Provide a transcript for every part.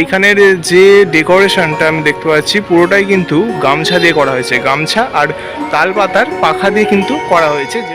এইখানের যে ডেকোরেশনটা আমি দেখতে পাচ্ছি, পুরোটাই কিন্তু গামছা দিয়ে করা হয়েছে। গামছা আর তাল পাতার পাখা দিয়ে কিন্তু করা হয়েছে যে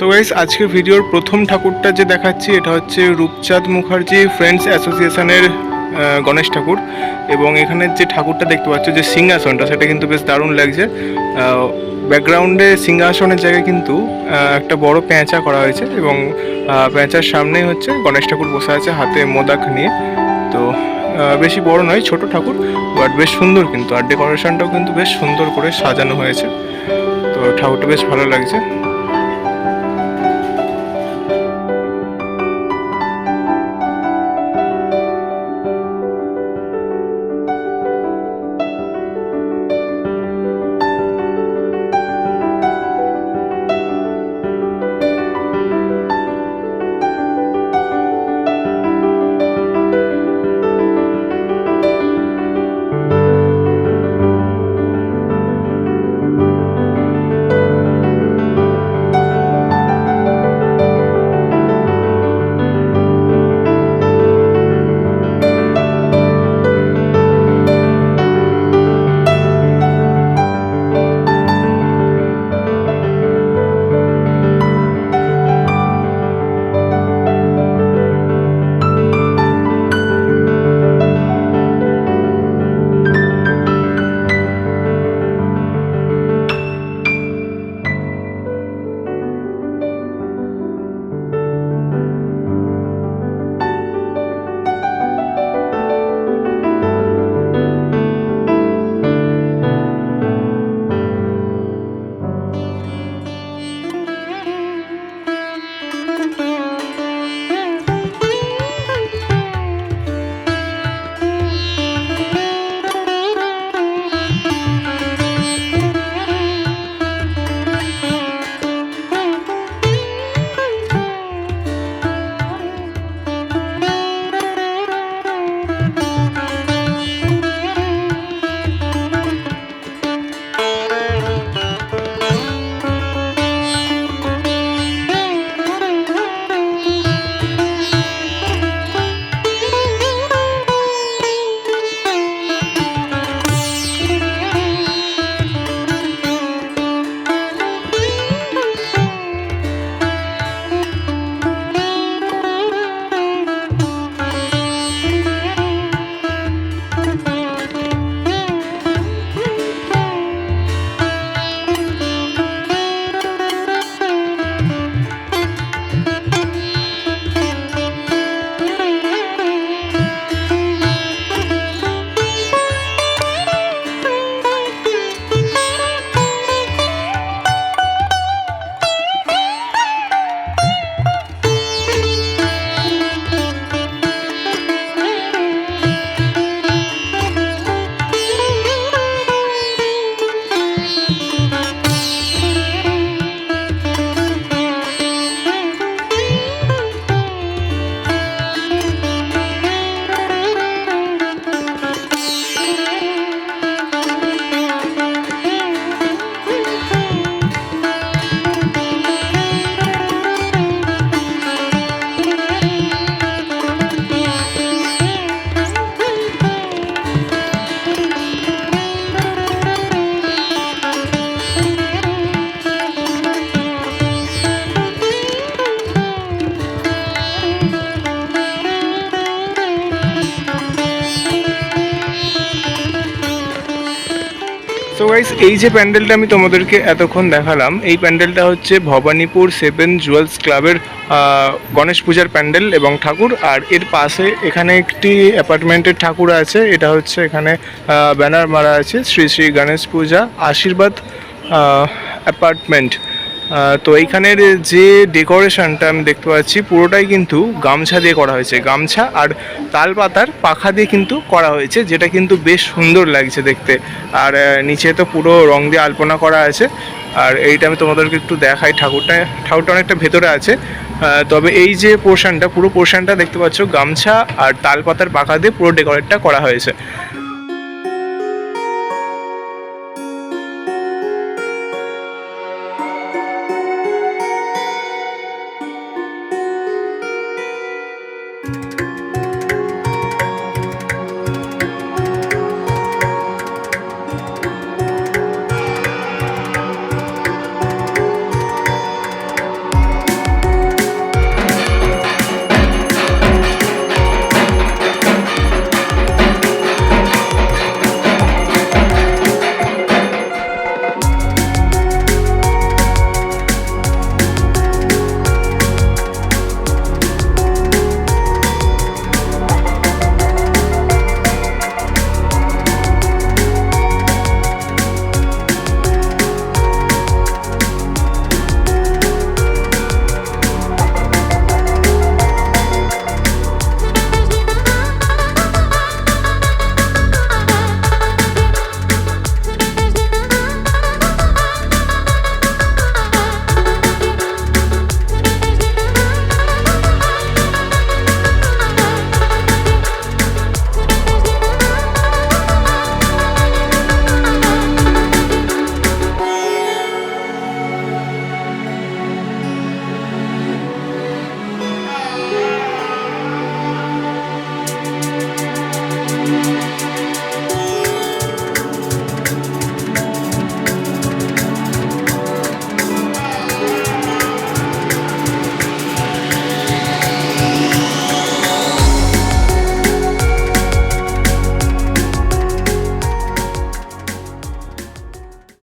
সো গাইস আজকে ভিডিওর প্রথম ঠাকুরটা যে দেখাচ্ছি, এটা হচ্ছে রূপচাঁদ মুখার্জি ফ্রেন্ডস অ্যাসোসিয়েশনের গণেশ ঠাকুর। এবং এখানে যে ঠাকুরটা দেখতে পাচ্ছ, যে সিংহাসনটা, সেটা কিন্তু বেশ দারুণ লাগছে। ব্যাকগ্রাউন্ডে সিংহাসনের জায়গায় কিন্তু একটা বড় প্যাঁচা করা হয়েছে এবং প্যাঁচার সামনেই হচ্ছে গণেশ ঠাকুর বসে আছে হাতে মোদাক নিয়ে। তো বেশি বড় নয়, ছোট ঠাকুর বাট বেশ সুন্দর কিন্তু। আর ডেকোরেশনটাও কিন্তু বেশ সুন্দর করে সাজানো হয়েছে। তো ঠাকুরটা বেশ ভালো লাগছে। এই যে প্যান্ডেলটা আমি তোমাদেরকে এতক্ষণ দেখালাম, এই প্যান্ডেলটা হচ্ছে ভবানীপুর সেভেন জুয়েলস ক্লাবের গণেশ পূজার প্যান্ডেল এবং ঠাকুর, আর এর পাশে এখানে একটি অ্যাপার্টমেন্টের ঠাকুর আছে, এটা হচ্ছে এখানে ব্যানার মারা আছে, শ্রী শ্রী গণেশ পূজা আশীর্বাদ অ্যাপার্টমেন্ট। তো এইখানের যে ডেকোরেশনটা আমি দেখতে পাচ্ছি, পুরোটাই কিন্তু গামছা দিয়ে করা হয়েছে, গামছা আর তাল পাতার পাখা দিয়ে কিন্তু করা হয়েছে, যেটা কিন্তু বেশ সুন্দর লাগছে দেখতে। আর নিচে তো পুরো রং দিয়ে আলপনা করা আছে। আর এইটা আমি তোমাদেরকে একটু দেখাই, ঠাকুরটা ঠাকুরটা অনেকটা ভেতরে আছে। তবে এই যে পোর্শনটা, পুরো পোর্শনটা দেখতে পাচ্ছ, গামছা আর তাল পাতার পাখা দিয়ে পুরো ডেকোরেটটা করা হয়েছে।